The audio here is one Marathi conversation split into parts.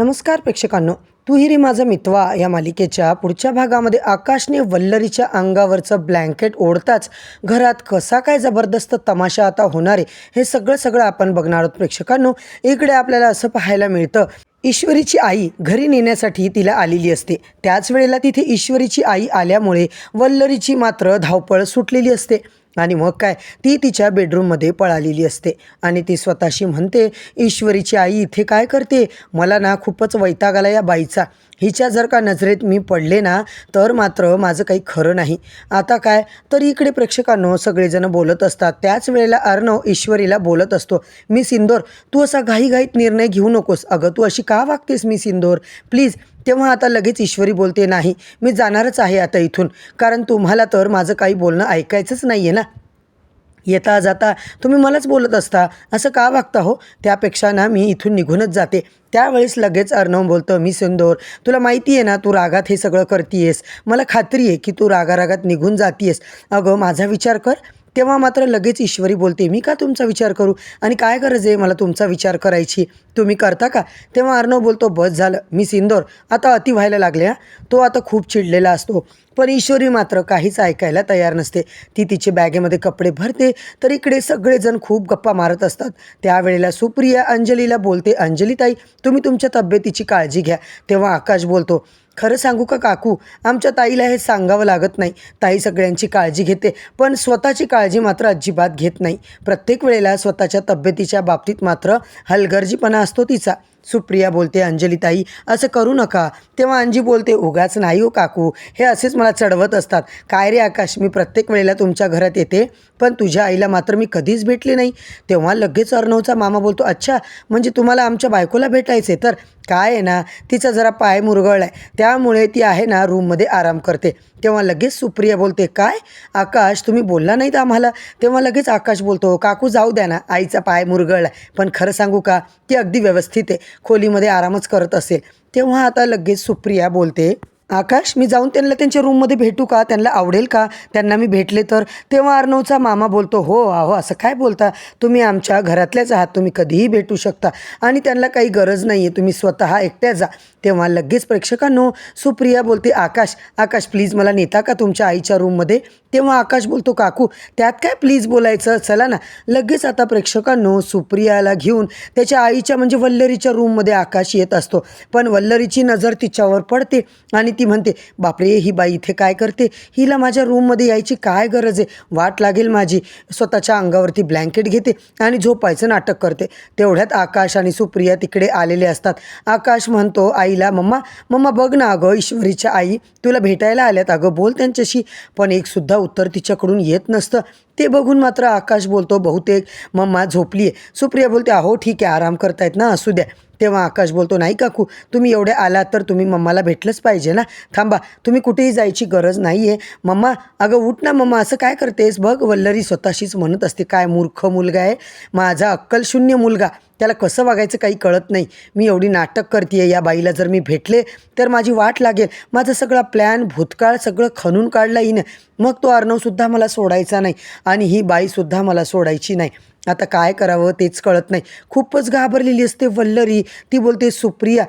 नमस्कार प्रेक्षकांनो तू हिरी माझा मितवा या मालिकेच्या पुढच्या भागामध्ये आकाशने वल्लरीच्या अंगावरचं ब्लँकेट ओढताच घरात कसा काय जबरदस्त तमाशा आता होणार आहे हे सगळं सगळं आपण बघणार आहोत प्रेक्षकांनो. इकडे आपल्याला असं पाहायला मिळतं ईश्वरीची आई घरी नेण्यासाठी तिला आलेली असते. त्याच वेळेला तिथे ईश्वरीची आई आल्यामुळे वल्लरीची मात्र धावपळ सुटलेली असते. आणि मग काय? ती तिच्या बेडरूममध्ये पळालेली असते. आणि ती स्वतःशी म्हणते ईश्वरीची आई इथे काय करते? मला ना खूपच वैताग आला या बाईचा. हिच्या जर का नजरेत मी पडले ना तर मात्र माझं काही खरं नाही. आता काय? तर इकडे प्रेक्षकांनो सगळेजण बोलत असतात. त्याच वेळेला अर्णव ईश्वरीला बोलत असतो मी सिंदोर तू असा घाईघाईत निर्णय घेऊ नकोस. अगं तू अशी का वागतेस मी सिंदोर? प्लीज तेव्हा आता लगेच ईश्वरी बोलते नाही मी जाणारच आहे आता इथून. कारण तुम्हाला तर माझं काही बोलणं ऐकायचंच नाही आहे ना. येता जाता तुम्ही मलाच बोलत असता. असं का वागता हो? त्यापेक्षा ना मी इथून निघूनच जाते. त्यावेळेस लगेच अर्णव बोलतं मी सिंदोर तुला माहिती आहे ना तू रागात हे सगळं करतीयेस. मला खात्री आहे की तू रागारागात निघून जातीयेस. अगं माझा विचार कर. तेव्हा मात्र लगेच ईश्वरी बोलते मी का तुमचा विचार करू? आणि काय गरज आहे मला तुमचा विचार करायची? तुम्ही करता का? तेव्हा अर्णव बोलतो बस झालं. मी सिंदोर. आता अति व्हायला लागले हा. तो आता खूप चिडलेला असतो. पण ईश्वरी मात्र काहीच ऐकायला तयार नसते. ती तिचे बॅगेमध्ये कपडे भरते तर इकडे सगळेजण खूप गप्पा मारत असतात. त्यावेळेला सुप्रिया अंजलीला बोलते अंजली ताई तुम्ही तुमच्या तब्येतीची काळजी घ्या. तेव्हा आकाश बोलतो खरं सांगू का काकू? आमच्या ताईला हे सांगावं लागत नाही. ताई सगळ्यांची काळजी घेते पण स्वतःची काळजी मात्र अजिबात घेत नाही. प्रत्येक वेळेला स्वतःच्या तब्येतीच्या बाबतीत मात्र हलगर्जीपणा असतो तिचा. सुप्रिया बोलते अंजलीताई असं करू नका. तेव्हा अंजी बोलते उगाच नाही हो काकू. हे असेच मला चढवत असतात. काय रे आकाश मी प्रत्येक वेळेला तुमच्या घरात येते पण तुझ्या आईला मात्र मी कधीच भेटले नाही. तेव्हा लगेच अर्णवचा मामा बोलतो अच्छा म्हणजे तुम्हाला आमच्या बायकोला भेटायचे तर काय आहे ना तिचा जरा पाय मुरगळला आहे त्यामुळे ती आहे ना रूममध्ये आराम करते. तेव्हा लगेच सुप्रिया बोलते काय? आकाश तुम्ही बोलला नाहीत आम्हाला? तेव्हा लगेच आकाश बोलतो काकू जाऊ द्या ना. आईचा पाय मुरगळला आहे पण खरं सांगू का ती अगदी व्यवस्थित आहे. खोलीमध्ये आरामच करत असेल तेव्हा आता लगेच सुप्रिया बोलते आकाश मी जाऊन त्यांना त्यांच्या रूममध्ये भेटू का? त्यांना आवडेल का? त्यांना मी भेटले तर? तेव्हा अर्णवचा मामा बोलतो हो आहो असं काय बोलता? तुम्ही आमच्या घरातल्याच आहात तुम्ही कधीही भेटू शकता आणि त्यांना काही गरज नाही आहे तुम्ही स्वतः एकट्या जा. तेव्हा लगेच प्रेक्षकांनो सुप्रिया बोलते आकाश आकाश प्लीज मला नेता का तुमच्या आईच्या रूममध्ये तेव्हा आकाश बोलतो काकू त्यात काय प्लीज बोलायचं? चला ना. लगेच आता प्रेक्षकांनो सुप्रियाला घेऊन त्याच्या आईच्या म्हणजे वल्लरीच्या रूममध्ये आकाश येत असतो. पण वल्लरीची नजर तिच्यावर पडते आणि ती म्हणते बापरे ही बाई इथे काय करते? हिला माझ्या रूममध्ये यायची काय गरज आहे? वाट लागेल माझी. स्वतःच्या अंगावरती ब्लँकेट घेते आणि झोपायचं नाटक करते. तेवढ्यात आकाश आणि सुप्रिया तिकडे आलेले असतात. आकाश म्हणतो आई आईला मम्मा मम्मा बघ ना अगं ईश्वरीच्या आई तुला भेटायला आल्यात. अगं बोल त्यांच्याशी. पण एक सुद्धा उत्तर तिच्याकडून येत नसतं. ते बघून मात्र आकाश बोलतो बहुतेक मम्मा झोपली आहे सुप्रिया बोलते अहो ठीक आहे आराम करतायत ना असू द्या. तेव्हा आकाश बोलतो नाही काकू तुम्ही एवढे आलात तर तुम्ही मम्माला भेटलंच पाहिजे ना. थांबा तुम्ही कुठेही जायची गरज नाही आहे मम्मा अगं उठ ना मम्मा असं काय करतेस? बघ वल्लरी स्वतःशीच म्हणत असते काय मूर्ख मुलगा आहे. माझा अक्कलशून्य मुलगा. त्याला कसं वागायचं काही कळत नाही. मी एवढी नाटक करते या बाईला जर मी भेटले तर माझी वाट लागेल. माझा सगळा प्लॅन भूतकाळ सगळं खणून काढला हिनं. मग तो अर्णवसुद्धा मला सोडायचा नाही आणि ही बाईसुद्धा मला सोडायची नाही. आता काय करावं तेच कळत नाही. खूपच घाबरलेली असते वल्लरी. ती बोलते सुप्रिया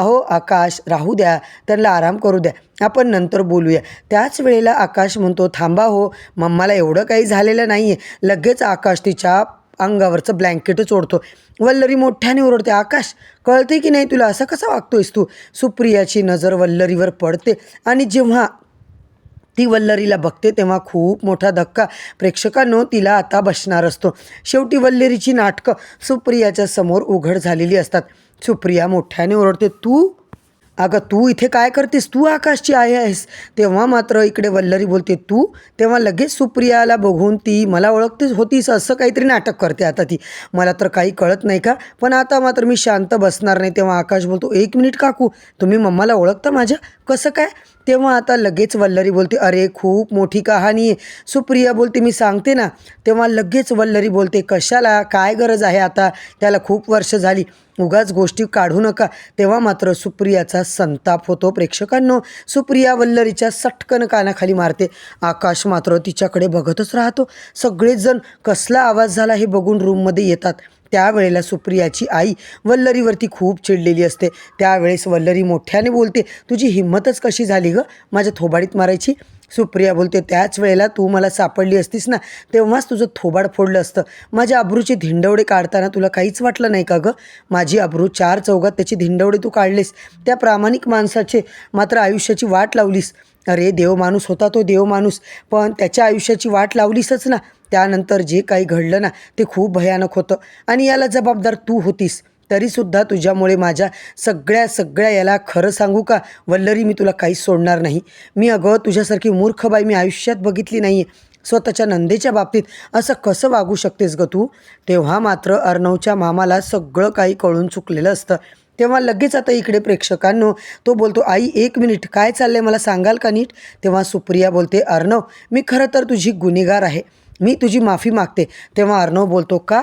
हो आकाश राहू द्या. त्यांना आराम करू द्या. आपण नंतर बोलूया. त्याच वेळेला आकाश म्हणतो थांबा हो मम्माला एवढं काही झालेलं नाही आहे लगेच आकाश तिच्या अंगावरचं ब्लँकेटच ओढतो वल्लरी मोठ्याने ओरडते आकाश कळते की नाही तुला? असं कसं वागतोयस तू? सुप्रियाची नजर वल्लरीवर पडते आणि जेव्हा ती वल्लरीला बघते तेव्हा खूप मोठा धक्का. प्रेक्षकांनो तिला आता बसणार असतो. शेवटी वल्लरीची नाटकं सुप्रियाच्या समोर उघड झालेली असतात. सुप्रिया मोठ्याने ओरडते तू? अगं तू इथे काय करतेस? तू आकाशची आई आहेस. तेव्हा मात्र इकडे वल्लरी बोलते तू? तेव्हा लगेच सुप्रियाला बघून ती मला ओळखतेच होतीस असं काहीतरी नाटक करते आता ती. मला तर काही कळत नाही का? पण आता मात्र मी शांत बसणार नाही. तेव्हा आकाश बोलतो एक मिनिट काकू तुम्ही मम्माला ओळखता माझ्या? कसं काय? तेव्हा आता लगेच वल्लरी बोलते अरे खूप मोठी कहाणी आहे. सुप्रिया बोलते मी सांगते ना. तेव्हा लगेच वल्लरी बोलते कशाला? काय गरज आहे आता? त्याला खूप वर्ष झाली. उगाच गोष्टी काढू नका. तेव्हा मात्र सुप्रियाचा संताप होतो प्रेक्षकांनो. सुप्रिया वल्लरीच्या सटकन कानाखाली मारते. आकाश मात्र तिच्याकडे बघतच राहतो. सगळेच जण कसला आवाज झाला हे बघून रूममध्ये येतात. त्यावेळेला सुप्रियाची आई वल्लरीवरती खूप चिडलेली असते. त्यावेळेस वल्लरी मोठ्याने बोलते तुझी हिंमतच कशी झाली गं? माझ्या थोबाडीत मारायची. सुप्रिया बोलते त्याच वेळेला तू मला सापडली असतीस ना तेव्हाच तुझं थोबाड फोडलं असतं. माझ्या अब्रूचे धिंडवडे काढताना तुला काहीच वाटलं नाही का गं? माझी अब्रू चार चौघात त्याची धिंडवडे तू काढलेस. त्या प्रामाणिक माणसाचे मात्र आयुष्याची वाट लावलीस. अरे देव माणूस होता तो देव माणूस पण त्याच्या आयुष्याची वाट लावलीसच ना. त्यानंतर जे काही घडलं ना ते खूप भयानक होतं. आणि याला जबाबदार तू होतीस. तरीसुद्धा तुझ्यामुळे माझ्या सगळ्या सगळ्या याला खरं सांगू का? वल्लरी मी तुला काहीच सोडणार नाही. मी अगं तुझ्यासारखी मूर्ख बाई मी आयुष्यात बघितली नाही आहे स्वतःच्या नंदेच्या बाबतीत असं कसं वागू शकतेस ग तू? तेव्हा मात्र अर्णवच्या मामाला सगळं काही कळून चुकलेलं असतं. तेव्हा लगेच आता इकडे प्रेक्षकांनो तो बोलतो आई एक मिनिट काय चाललंय? मला सांगाल का नीट? तेव्हा सुप्रिया बोलते अर्णव मी खरं तर तुझी गुन्हेगार आहे. मी तुझी माफी मागते. तेव्हा अर्णव बोलतो का?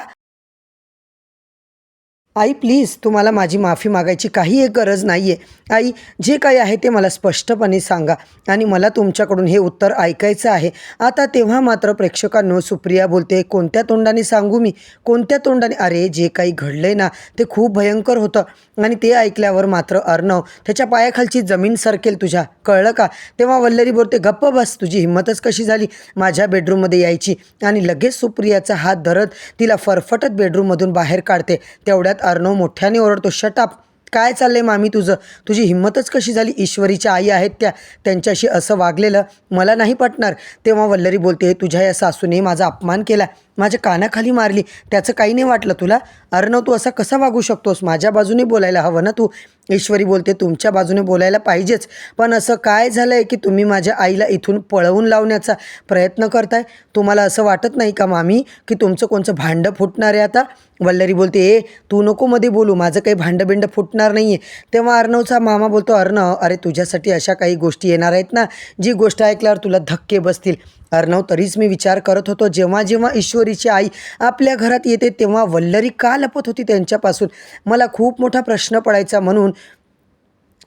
आई प्लीज तुम्हाला माझी माफी मागायची काही एक गरज नाही आहे आई जे काही आहे ते मला स्पष्टपणे सांगा आणि मला तुमच्याकडून हे उत्तर ऐकायचं आहे. आता तेव्हा मात्र प्रेक्षकांनो सुप्रिया बोलते कोणत्या तोंडाने सांगू मी? कोणत्या तोंडाने? अरे जे काही घडलंय ना ते खूप भयंकर होतं. आणि ते ऐकल्यावर मात्र अर्णव त्याच्या पायाखालची जमीन सरकेल तुझ्या. कळलं का? तेव्हा वल्लरी बोलते गप्प बस तुझी हिंमतच कशी झाली? माझ्या बेडरूममध्ये यायची. आणि लगेच सुप्रियाचा हात धरत तिला फरफटत बेडरूममधून बाहेर काढते. तेवढ्यात अर्णव मोठ्याने ओरडतो शटाप काय चाललंय मामी तुझं? तुझी हिंमतच कशी झाली? ईश्वरीच्या आई आहेत त्या त्यांच्याशी असं वागलेलं मला नाही पटणार. तेव्हा वल्लरी बोलते हे तुझ्या या सासूने माझा अपमान केला माझ्या कानाखाली मारली त्याचं काही नाही वाटलं तुला? अर्णव तू असा कसा वागू शकतोस? माझ्या बाजूने बोलायला हवं ना तू? ईश्वरी बोलते तुमच्या बाजूने बोलायला पाहिजेच पण असं काय झालं आहे की तुम्ही माझ्या आईला इथून पळवून लावण्याचा प्रयत्न करताय? तुम्हाला असं वाटत नाही का मामी की तुमचं कोणचं भांडं फुटणार आहे आता? वल्लरी बोलते ए तू नको मध्ये बोलू माझं काही भांडबिंड फुटणार नाही आहे तेव्हा अर्णवचा मामा बोलतो अर्णव अरे तुझ्यासाठी अशा काही गोष्टी येणार आहेत ना जी गोष्ट ऐकल्यावर तुला धक्के बसतील. अर्णव तरीच मी विचार करत होतो जेव्हा जेव्हा ईश्वरीची आई आपल्या घरात येते तेव्हा वल्लरी का लपत होती त्यांच्यापासून? मला खूप मोठा प्रश्न पडायचा म्हणून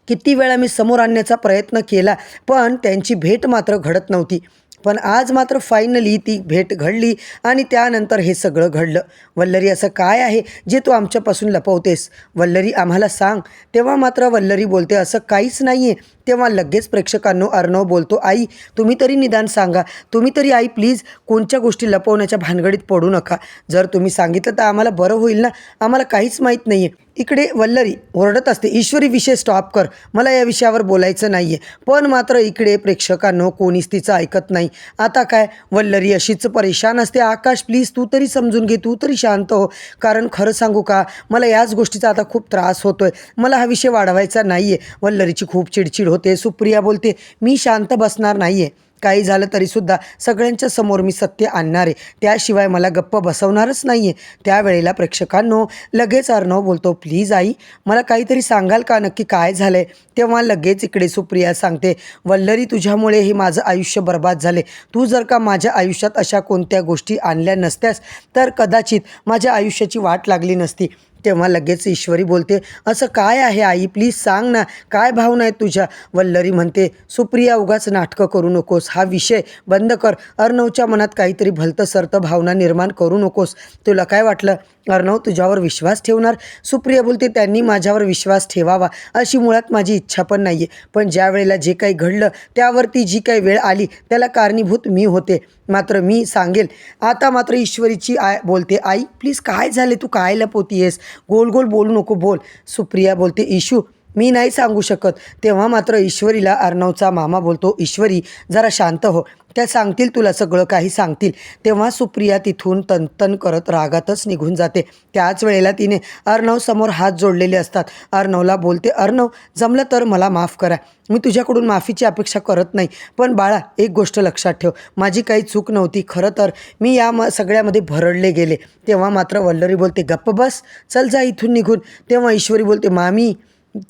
किती वेळा मी समोर आणण्याचा प्रयत्न केला पण त्यांची भेट मात्र घडत नव्हती. पण आज मात्र फायनली ती भेट घडली आणि त्यानंतर हे सगळं घडलं. वल्लरी असं काय आहे जे तू आमच्यापासून लपवतेस? वल्लरी आम्हाला सांग. तेव्हा मात्र वल्लरी बोलते असं काहीच नाही आहे तेव्हा लगेच प्रेक्षकांनो अर्णव बोलतो आई तुम्ही तरी निदान सांगा. तुम्ही तरी आई प्लीज कोणत्या गोष्टी लपवण्याच्या भानगडीत पडू नका. जर तुम्ही सांगितलं तर आम्हाला बरं होईल ना? आम्हाला काहीच माहीत नाही आहे इकडे वल्लरी ओरडत असते ईश्वरी विषय स्टॉप कर. मला या विषयावर बोलायचं नाही आहे पण मात्र इकडे प्रेक्षकांनो कोणीच तिचं ऐकत नाही. आता काय? वल्लरी अशीच परेशान असते. आकाश प्लीज तू तरी समजून घे. तू तरी शांत हो. कारण खरं सांगू का? मला याच गोष्टीचा आता खूप त्रास होतोय. मला हा विषय वाढवायचा नाही आहे वल्लरीची खूप चिडचिड होते. सुप्रिया बोलते मी शांत बसणार नाही आहे काही झालं तरीसुद्धा सगळ्यांच्या समोर मी सत्य आणणार आहे. त्याशिवाय मला गप्प बसवणारच नाही आहे त्यावेळेला प्रेक्षकांनो लगेच अर्णव बोलतो प्लीज आई मला काहीतरी सांगाल का? नक्की काय झालं आहे तेव्हा लगेच इकडे सुप्रिया सांगते वल्लरी तुझ्यामुळे हे माझं आयुष्य बर्बाद झाले तू जर का माझ्या आयुष्यात अशा कोणत्या गोष्टी आणल्या नसत्यास तर कदाचित माझ्या आयुष्याची वाट लागली नसती. तेव्हा लगेच ईश्वरी बोलते असं काय आहे आई? प्लीज सांग ना काय भावना आहे तुझ्या? वल्लरी म्हणते सुप्रिया उगाच नाटकं करू नकोस. हा विषय बंद कर. अर्णवच्या मनात काहीतरी भलतं सरतं भावना निर्माण करू नकोस. तुला काय वाटलं? अर्णव तुझ्यावर विश्वास ठेवणार? सुप्रिया बोलते त्यांनी माझ्यावर विश्वास ठेवावा अशी मुळात माझी इच्छा पण नाही आहे पण ज्या वेळेला जे काही घडलं त्यावरती जी काही वेळ आली त्याला कारणीभूत मी होते. मात्र मी सांगेल आता मात्र ईश्वरीची आय बोलते आई प्लीज काय झाले? तू काय लपवतीयेस? गोल गोल बोलू नको बोल. सुप्रिया बोलते इशू मी नाही सांगू शकत. तेव्हा मात्र ईश्वरीला अर्णवचा मामा बोलतो ईश्वरी जरा शांत हो. त्या सांगतील तुला सगळं काही सांगतील. तेव्हा सुप्रिया तिथून तनतन करत रागातच निघून जाते. त्याच वेळेला तिने अर्णव समोर हात जोडलेले असतात. अर्णवला बोलते अर्णव जमलं तर मला माफ करा. मी तुझ्याकडून माफीची अपेक्षा करत नाही. पण बाळा एक गोष्ट लक्षात ठेव. माझी काही चूक नव्हती. खरं तर मी या म सगळ्यामध्ये भरडले गेले. तेव्हा मात्र वल्लरी बोलते गप्प बस. चल जा इथून निघून. तेव्हा ईश्वरी बोलते मामी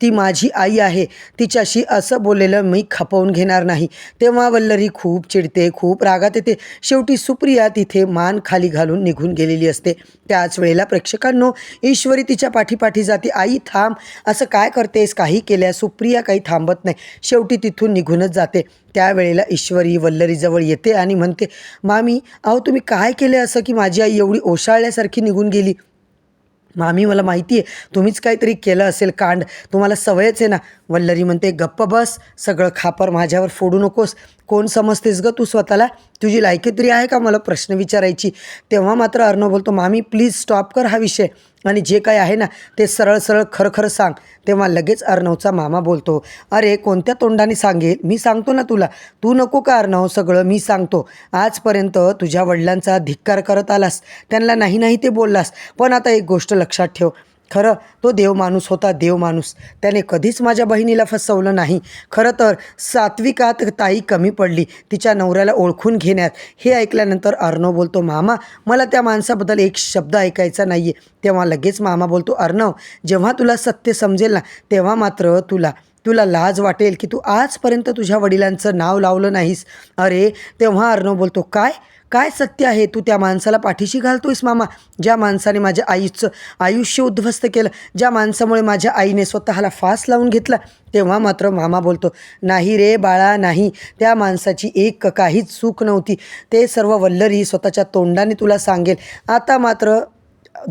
ती माझी आई आहे. तिच्याशी असं बोललेलं मी खपवून घेणार नाही. तेव्हा वल्लरी खूप चिडते खूप रागात येते. शेवटी सुप्रिया तिथे मान खाली घालून निघून गेलेली असते. त्याच वेळेला प्रेक्षकांनो ईश्वरी तिच्या पाठीपाठी जाते. आई थांब. असं काय करतेस? काही केल्या सुप्रिया काही थांबत नाही. शेवटी तिथून निघूनच जाते. त्यावेळेला ईश्वरी वल्लरीजवळ येते आणि म्हणते मामी अहो तुम्ही काय केले असं की माझी आई एवढी ओशाळल्यासारखी निघून गेली? मामी मला माहिती आहे तुम्हीच काहीतरी केलं असेल कांड. तुम्हाला सवयच आहे ना. वल्लरी म्हणते गप्प बस सगळं खापर माझ्यावर फोडू नकोस. कोण समजतेस ग तू स्वतःला? तुझी लायकी तरी आहे का मला प्रश्न विचारायची? तेव्हा मात्र अर्णव बोलतो मामी प्लीज स्टॉप कर हा विषय. आणि जे काय आहे ना ते सरळ सरळ खरं खरं सांग. तेव्हा लगेच अर्णवचा मामा बोलतो अरे कोणत्या तोंडाने सांगेल? मी सांगतो ना तुला. तू नको का अर्णव सगळं? मी सांगतो. आजपर्यंत तुझ्या वडिलांचा धिक्कार करत आलास. त्यांना नाही नाही ते बोललास. पण आता एक गोष्ट लक्षात ठेव. खरं तो देव माणूस होता देव माणूस. त्याने कधीच माझ्या बहिणीला फसवलं नाही. खरं तर सात्विकात ताई कमी पडली. तिच्या नवऱ्याला ओळखून घेण्यात. हे ऐकल्यानंतर अर्णव बोलतो मामा मला त्या माणसाबद्दल एक शब्द ऐकायचा नाही आहे तेव्हा लगेच मामा बोलतो अर्णव जेव्हा तुला सत्य समजेल ना तेव्हा मात्र तुला तुला लाज वाटेल की तू आजपर्यंत तुझ्या वडिलांचं नाव लावलं नाहीस. अरे तेव्हा अर्णव बोलतो काय? काय सत्य आहे? तू त्या माणसाला पाठीशी घालतोयस मामा. ज्या माणसाने माझ्या आईचं आयुष्य उद्ध्वस्त केलं ज्या माणसामुळे माझ्या आईने स्वतःला फास लावून घेतला तेव्हा मात्र मामा बोलतो नाही रे बाळा नाही. त्या माणसाची एक काहीच चूक नव्हती. ते सर्व वल्लरी स्वतःच्या तोंडाने तुला सांगेल. आता मात्र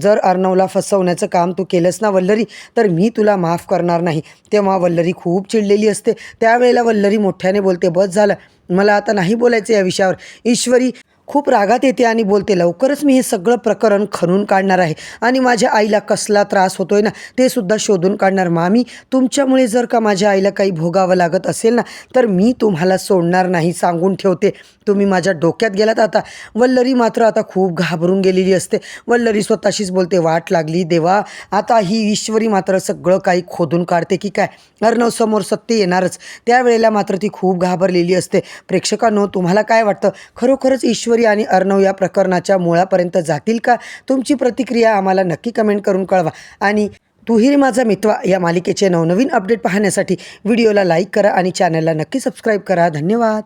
जर अर्णवला फसवण्याचं काम तू केलंस ना वल्लरी तर मी तुला माफ करणार नाही. तेव्हा वल्लरी खूप चिडलेली असते. त्यावेळेला वल्लरी मोठ्याने बोलते बस झालं. मला आता नाही बोलायचं या विषयावर. ईश्वरी खूप रागात येते आणि बोलते लवकरच मी हे सगळं प्रकरण खणून काढणार आहे आणि माझ्या आईला कसला त्रास होतोय ना ते सुद्धा शोधून काढणार. मामी तुमच्यामुळे जर का माझ्या आईला काही भोगावं लागत असेल ना तर मी तुम्हाला सोडणार नाही सांगून ठेवते. तुम्ही माझ्या डोक्यात गेलात आता. वल्लरी मात्र आता खूप घाबरून गेलेली असते. वल्लरी स्वतःशीच बोलते वाट लागली देवा. आता ही ईश्वरी मात्र सगळं काही खोदून काढते की काय? अर्णव समोर सत्य येणारच. त्यावेळेला मात्र ती खूप घाबरलेली असते. प्रेक्षकांनो तुम्हाला काय वाटतं? खरोखरच ईश्वरी आणि अर्णव या प्रकरणाच्या मुळापर्यंत जातील का? तुमची प्रतिक्रिया आम्हाला नक्की कमेंट करून कळवा. आणि तुही माझा मित्वा या मालिकेचे नवनवीन अपडेट पाहण्यासाठी व्हिडिओला लाईक करा आणि चॅनलला नक्की सबस्क्राईब करा. धन्यवाद.